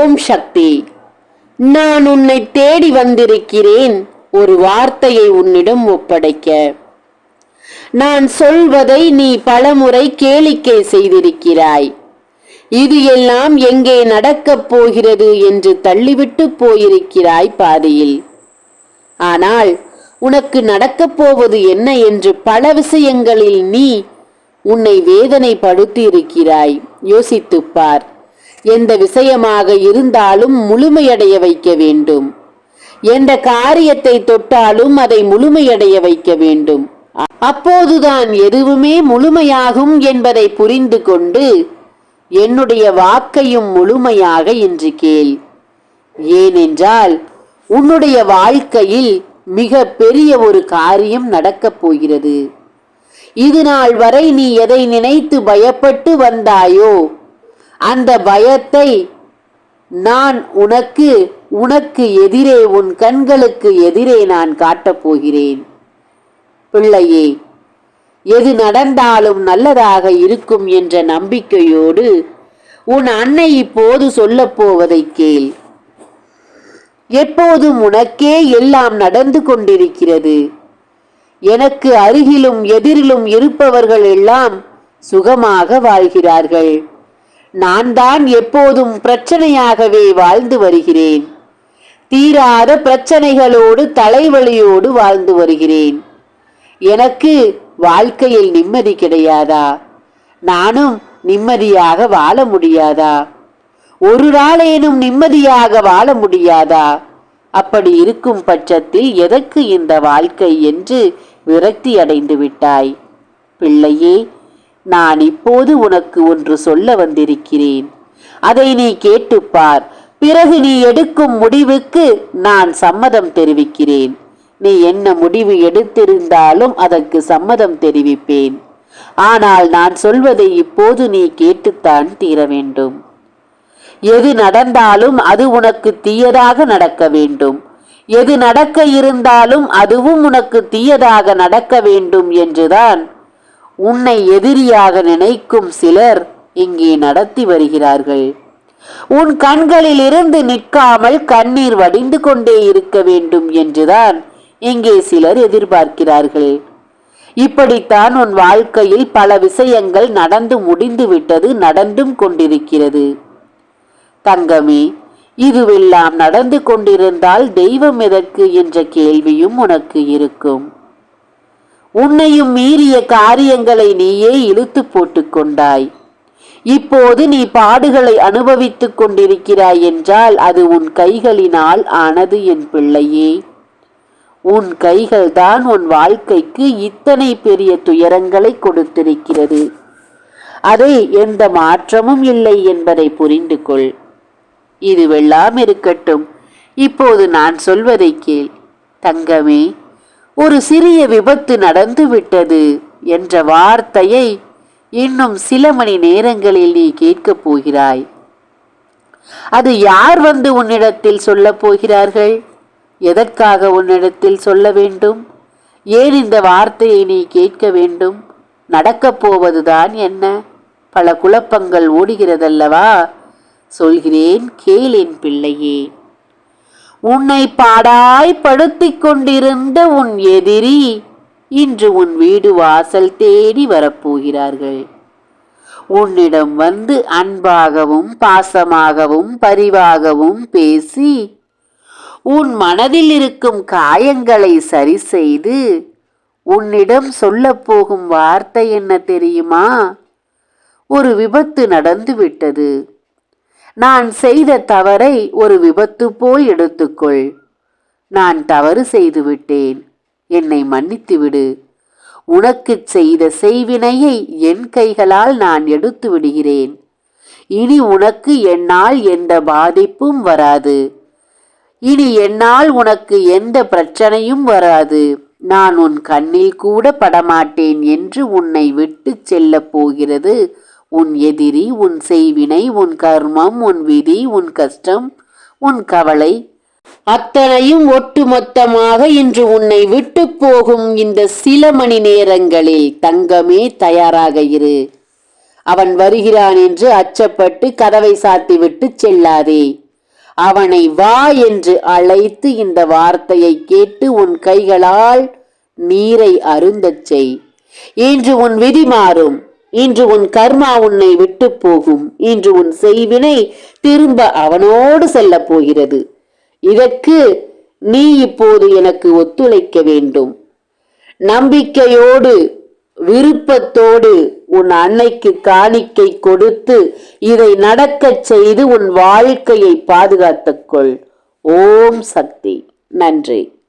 ஓம் சக்தி. நான் உன்னை தேடி வந்திருக்கிறேன். ஒரு வார்த்தையை உன்னிடம் ஒப்படைக்க. நான் சொல்வதை நீ பலமுறை கேளிக்கை செய்திருக்கிறாய். இது எல்லாம் எங்கே நடக்கப் போகிறது என்று தள்ளிவிட்டு போயிருக்கிறாய் பாதியில். ஆனால் உனக்கு நடக்கப் போவது என்ன என்று பல விஷயங்களில் நீ உன்னை வேதனைப்படுத்தி இருக்கிறாய் யோசித்துப் பார். எந்த விஷயமாக இருந்தாலும் முழுமையடைய வைக்க வேண்டும். எந்த காரியத்தை தொட்டாலும் அதை முழுமையடைய வைக்க வேண்டும். அப்போதுதான் எதுவுமே முழுமையாகும் என்பதை புரிந்து கொண்டு என்னுடைய வாக்கையும் முழுமையாக இன்று கேள். ஏனென்றால் உன்னுடைய வாழ்க்கையில் மிக பெரிய ஒரு காரியம் நடக்கப் போகிறது. இது நாள் வரை நீ எதை நினைத்து பயப்பட்டு வந்தாயோ அந்த பயத்தை நான் உனக்கு உனக்கு எதிரே உன் கண்களுக்கு எதிரே நான் காட்டப் போகிறேன். பிள்ளையே எது நடந்தாலும் நல்லதாக இருக்கும் என்ற நம்பிக்கையோடு உன் அன்னை இப்போது சொல்லப்போவதை கேள். எப்போதும் உனக்கே எல்லாம் நடந்து கொண்டிருக்கிறது. எனக்கு அருகிலும் எதிரிலும் இருப்பவர்கள் எல்லாம் சுகமாக வாழ்கிறார்கள். நான் தான் எப்போதும் பிரச்சனையாகவே வாழ்ந்து வருகிறேன். தீராத பிரச்சனைகளோடு தலைவலியோடு வாழ்ந்து வருகிறேன். எனக்கு வாழ்க்கையில் நிம்மதி கிடையாதா? நானும் நிம்மதியாக வாழ முடியாதா? ஒரு நாளேனும் நிம்மதியாக வாழ முடியாதா? அப்படி இருக்கும் பட்சத்தில் எதற்கு இந்த வாழ்க்கை என்று விரக்தி அடைந்து விட்டாய்? பிள்ளையே நான் இப்போது உனக்கு ஒன்று சொல்ல வந்திருக்கிறேன். அதை நீ கேட்டுப்பார். பிறகு நீ எடுக்கும் முடிவுக்கு நான் சம்மதம் தெரிவிக்கிறேன். நீ என்ன முடிவு எடுத்திருந்தாலும் அதற்கு சம்மதம் தெரிவிப்பேன். ஆனால் நான் சொல்வதை இப்போது நீ கேட்டுத்தான் தீர வேண்டும். எது நடந்தாலும் அது உனக்கு தீயதாக நடக்க வேண்டும். எது நடக்க இருந்தாலும் அதுவும் உனக்கு தீயதாக நடக்க வேண்டும் என்றுதான் உன்னை எதிரியாக நினைக்கும் சிலர் இங்கே நடத்தி வருகிறார்கள். உன் கண்களில் இருந்து நிற்காமல் கண்ணீர் வடிந்து கொண்டே இருக்க வேண்டும் என்றுதான் இங்கே சிலர் எதிர்பார்க்கிறார்கள். இப்படித்தான் உன் வாழ்க்கையில் பல விஷயங்கள் நடந்து முடிந்து விட்டது நடந்தும் கொண்டிருக்கிறது. தங்கமே இதுவெல்லாம் நடந்து கொண்டிருந்தால் தெய்வம் எதற்கு என்ற கேள்வியும் உனக்கு இருக்கும். உன்னையும் மீறிய காரியங்களை நீயே இழுத்து போட்டுக் கொண்டாய். இப்போது நீ பாடுகளை அனுபவித்துக் கொண்டிருக்கிறாய் என்றால் அது உன் கைகளினால் ஆனது என் பிள்ளையே. உன் கைகள்தான் உன் வாழ்க்கைக்கு இத்தனை பெரிய துயரங்களை கொடுத்திருக்கிறது. அதை எந்த மாற்றமும் இல்லை என்பதை புரிந்து கொள். இதுவெல்லாம் இருக்கட்டும். இப்போது நான் சொல்வதை கேள். தங்கமே ஒரு சிறிய விபத்து நடந்துவிட்டது என்ற வார்த்தையை இன்னும் சில மணி நேரங்களில் நீ கேட்கப் போகிறாய். அது யார் வந்து உன்னிடத்தில் சொல்லப் போகிறார்கள்? எதற்காக உன்னிடத்தில் சொல்ல வேண்டும்? ஏன் இந்த வார்த்தையை நீ கேட்க வேண்டும்? நடக்கப் போவதுதான் என்ன? பல குழப்பங்கள் ஓடுகிறதல்லவா? சொல்கிறேன் கேள் என் பிள்ளையே. உன்னை பாடாய்படுத்திக் கொண்டிருந்த உன் எதிரி இன்று உன் வீடு வாசல் தேடி வரப்போகிறார்கள். உன்னிடம் வந்து அன்பாகவும் பாசமாகவும் பரிவாகவும் பேசி உன் மனதில் இருக்கும் காயங்களை சரி செய்து உன்னிடம் சொல்ல போகும் வார்த்தை என்ன தெரியுமா? ஒரு விபத்து நடந்து விட்டது நான் செய்த தவறை ஒரு விபத்து போல் எடுத்துக்கொள். நான் தவறு செய்து விட்டேன் என்னை மன்னித்துவிடு. உனக்கு செய்த செய்வினையை என் கைகளால் நான் எடுத்து விடுகிறேன். இனி உனக்கு என்னால் எந்த பாதிப்பும் வராது. இனி என்னால் உனக்கு எந்த பிரச்சனையும் வராது. நான் உன் கண்ணில் கூட படமாட்டேன் என்று உன்னை விட்டு செல்லப் போகிறது உன் எதிரி உன் செய்வினை உன் கர்மம் உன் விதி உன் கஷ்டம் உன் கவலை அத்தனையும் ஒட்டுமொத்தமாக இன்று உன்னை விட்டு போகும் இந்த சில மணி நேரங்களில் தங்கமே தயாராக இரு. அவன் வருகிறான் என்று அச்சப்பட்டு கதவை சாத்திவிட்டு செல்லாதே. அவனை வா என்று அழைத்து இந்த வார்த்தையை கேட்டு உன் கைகளால் நீரை அருந்தச் செய். இன்று உன் விதி மாறும். இன்று உன் கர்மா உன்னை விட்டு போகும் இன்று உன் செய்வினை திரும்ப அவனோடு செல்ல போகிறது. இதற்கு நீ இப்போது எனக்கு ஒத்துழைக்க வேண்டும். நம்பிக்கையோடு விருப்பத்தோடு உன் அன்னைக்கு காணிக்கை கொடுத்து இதை நடக்கச் செய்து உன் வாழ்க்கையை பாதுகாத்துக்கொள் ஓம் சக்தி. நன்றி.